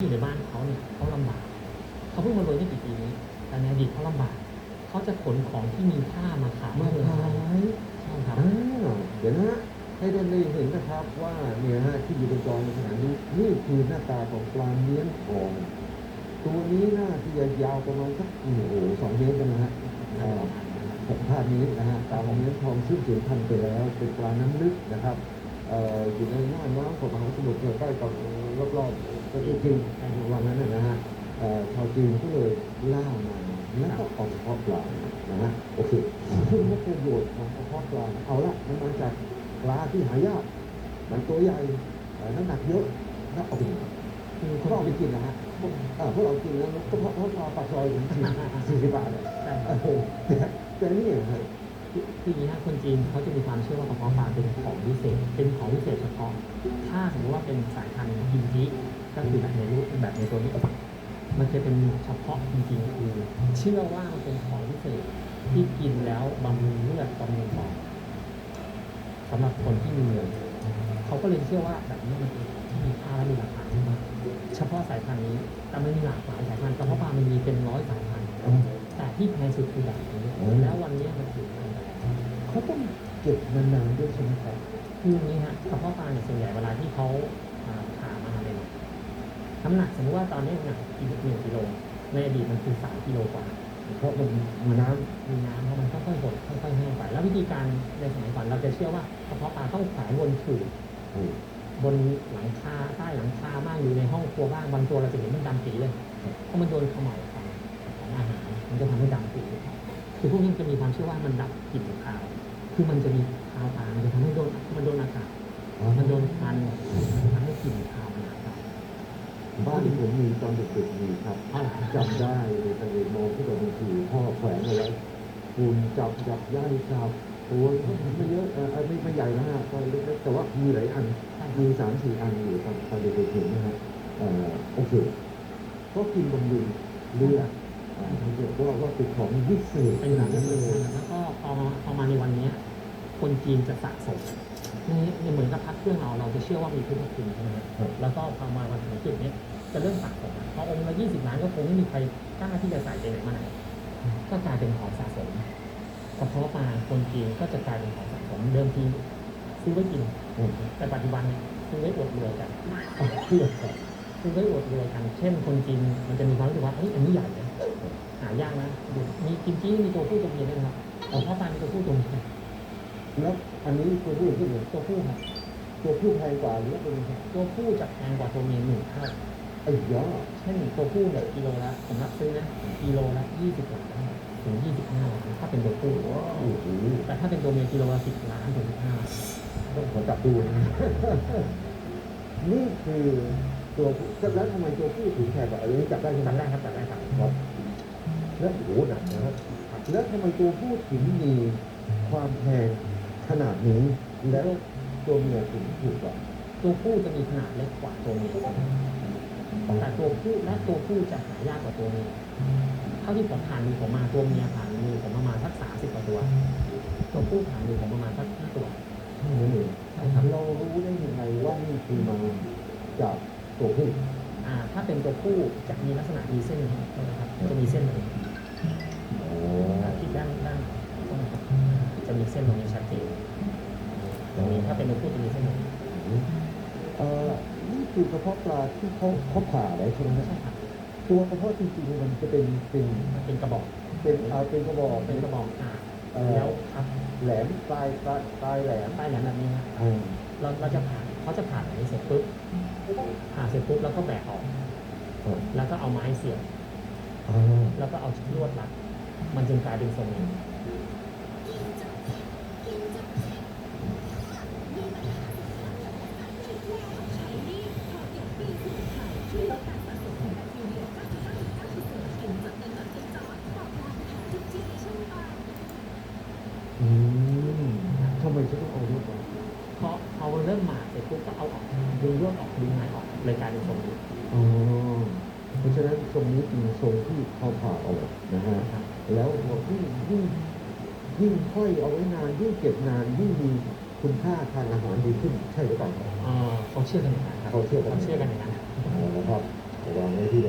อยู่ในบ้านเขาเนี่ยเขาลำบากเขาเพิ่งมารวยไม่กี่ปีนี้ แต่ในอดีตเขาลำบากเขาจะขนของที่มีค่ามาขายมาเมืองขาไทยยใช่ครับอ่าเดี๋ยวนะฮะให้ท่านได้เห็นนะครับว่าเนี่ยฮะที่อยู่บนจอในขณะนี้นี่คือหน้าตาของปลาเลี้ยงทองตัวนี้น่าที่จะยาวประมาณสักโอ้โหสองเมตรนะฮะอ่าผมภาพนี้นะฮะปลาเลี้ยงทองซึ่งสูญพันธุ์ไปแล้วเป็นปลาน้ำลึกนะครับเอ่ออยู่ในหน้าน้ำของมหาสมุทรใกล้กับรอบๆประเทศจีนว่างั้นนะนะฮะเอ่อชาวจีนก็เลยล่ามาแล้วก็เอาเฉพาะปลานะฮะโอเคซึ่งว่าประโยชน์ของเฉพาะปลาเอาละมันมาจากปลาที่หายากมันตัวใหญ่เอ่อน้ำหนักเยอะแล้วเอาไปคือเขาเอาไปกินนะฮะพวกเอ่อพวกเรากินแล้วก็เพราะเพราะปลาปากซอยถึงสี่สิบบาทเนี่ยใช่คโอ้รับโหแต่แต่นี่ฮะ คืออย่างนี้คนจีนเขาจะมีความเชื่อว่ากระเพาะปลาเป็นของพิเศษ เป็นของพิเศษเฉพาะ ถ้าสมมติว่าเป็นสายพันธุ์กินจิก็คือแบบในรูปแบบในตัวนี้ มันจะเป็นเฉพาะจริงๆคือเชื่อว่ามันเป็นของพิเศษที่กินแล้วบำรุงเลือดบำรุงปอดสำหรับคนที่มีเงินเขาก็เลยเชื่อว่าแบบนี้มันเป็นของที่มีค่าและมีราคามากเฉพาะสายพันธุ์นี้แต่มันมีหลากหลายสายพันธุ์กระเพาะปลามันมีเป็นร้อยสายพันธุ์ แต่ที่แพงสุดคือแบบนี้แล้ววันนี้มันถึงพันแต่เขาต้องเก็บนานๆด้วยใช่ไหมครับคืออย่างนี้ฮะกระเพาะปลาเนี่ยส่วนใหญ่เวลาที่เขาอ่าผ่ามาเลยเนี่ยน้ำหนักสมมติว่าตอนนี้หนักกิโลหนึ่งกิโลในอดีตมันคือสามกิโลกว่า เพราะมันมีน้มีน้ำเพราะมันค่อยๆหดค่อยๆแห้งไป แล้ววิธีการในสมัยก่อนเราจะเชื่อว่ากระเพาะปลาต้องแขวนบนขื่อำโอ้บนหลังคาใต้หลังคาบ้างอยู่ในห้องครัวบ้างบางตัวเราจะเห็นมันดำปีเลยเพราะมันโดนเขม่าวข มันจะทำให้ดำปีคือพวกนี้จะมีความเชื่อว่ามันดับกลิ่นคาวคือมันจะมีคาวตามมันจะทำให้โดนมันโดนอากาศมันโดนควันทำให้กลิ่นคาวมันหายไปบ้านที่ผมมีตอนเด็กๆมีครับเอาล่ะจำได้ในทะเลมองที่เราดูคือพ่อแขวนเอาไว้คุณจับจับย่ายจับตัวไม่เยอะเออไม่ไม่ใหญ่นะฮะก็เล็กๆแต่ว่ามีหลายอันมีสามสี่อันอยู่ตอนตอนเด็กๆเห็นนะฮะเอ่อโอเคก็กินบำรุงเลือด อ่าเขาเรียกว่าว่าเป็นของวิเศษเป็นอย่างนั้นเลย แล้วก็พอมาพอมาในวันเนี้ยคนจีนจะสะสมในในเหมือนกับพักเครื่องเราเราจะเชื่อว่ามีพุทธคุณใช่ไหมครับครับแล้วก็พอมาวันถึงจุดเนี้ยจะเริ่มสะสมพอองค์ละยี่สิบล้านก็คงไม่มีใครกล้าที่จะใส่ไปไหนมาไหนก็กลายเป็นของสะสมกระเพาะปลาคนจีนก็จะกลายเป็นของสะสมเดิมทีซื้อไว้กินอืมแต่ปัจจุบันเนี่ยซื้อไว้อวดรวยกันเอาเพื่อครับซื้อไว้อวดรวยกัน เช่นคนจีนมันจะมีความรู้สึกว่าเฮ้ยอันนี้ใหญ่เลย หายากนะดูมีกิมจิมีตัวผู้ตัวเมียด้วยนะครับแต่พ่อปลามีตัวผู้ตัวเมียแล้วอันนี้ตัวผู้ที่เหลือตัวผู้ครับตัวผู้แพงกว่าหรือว่าตัวนี้ครับตัวผู้จะแพงกว่าตัวเมียหนึ่งเท่าไอ้ยอเช่นตัวผู้เนี่ยกิโลละผมรับซื้อนะกิโลละยี่สิบล้านถึงยี่สิบห้าล้านถ้าเป็นตัวผู้โอ้โหแต่ถ้าเป็นตัวเมียกิโลละสิบล้านถึงสิบห้าต้องขอจับดูนะนี่คือตัวผู้แล้วทำไมตัวผู้ถึงแพงกว่าอันนี้จับได้ใช่ไหมจำได้ครับจำได้ครับครับ แล้วโอ้โหหนักนะครับแล้วทำไมตัวผู้ถึงมีความแพงขนาดนี้แล้วตัวเมียถึงถูกกว่าตัวผู้จะมีขนาดเล็กกว่าตัวเมียแต่ตัวผู้และตัวผู้จะหายากกว่าตัวเมียเท่าที่ผมผ่านมือผมมาตัวเมียผ่านมือผมประมาณสักสามสิบกว่าตัว ตัวผู้ผ่านมือผมประมาณสักห้าตัวเท่านั้นเองใช่ครับเรารู้ได้ยังไงว่านี่คือมาจากตัวผู้อ่า ถ้าเป็นตัวผู้จะมีลักษณะมีเส้นนะครับจะมีเส้นตรงนี้อ๋อที่ด้านด้านตรงนี้ครับจะมีเส้นตรงนี้ชัดเจนตรงนี้ถ้าเป็นตัวผู้จะมีเส้นตรงนี้เอ่อนี่คือกระเพาะปลาที่เขาเขาผ่าไว้ใช่ไหมใช่ฮะครับตัวกระเพาะจริงๆมันจะเป็นเป็นมันเป็นกระบอก เป็นเอาเป็นกระบอกเป็นกระบอกอ่าเอ่อแล้วครับแหลมปลายปลายปลายแหลมใต้แหลมแบบนี้นะอ่าเราเราจะผ่า เขาจะผ่าแบบนี้เสร็จปุ๊บผ่าเสร็จปุ๊บแล้วก็แบกออกอ่าแล้วก็เอาไม้เสียบอ่าแล้วก็เอาลวดรัดมันจึงกลายเป็นทรงนี้ อืมทำไมฉันต้องเอาลูกมา เพราะเอาเริ่มหมาเสร็จปุ๊บก็ เอาออกดึงลวดออกดึงไม้ออกเลยกลายเป็นทรงนี้อ๋อเพราะฉะนั้นทรงนี้เป็นทรงที่เขาผ่าออกนะฮะนะครับแล้วยิ่งยิ่งยิ่งห้อยเอาไว้นานยิ่งเก็บนานยิ่งมีคุณค่าทางอาหารดีขึ้นใช่หรือเปล่าครับเอ่อเขาเชื่อกันอย่างนั้นครับเขาเชื่อกันเขาเชื่อกันอย่างนั้นอ๋อครับโอ้ไว้ที่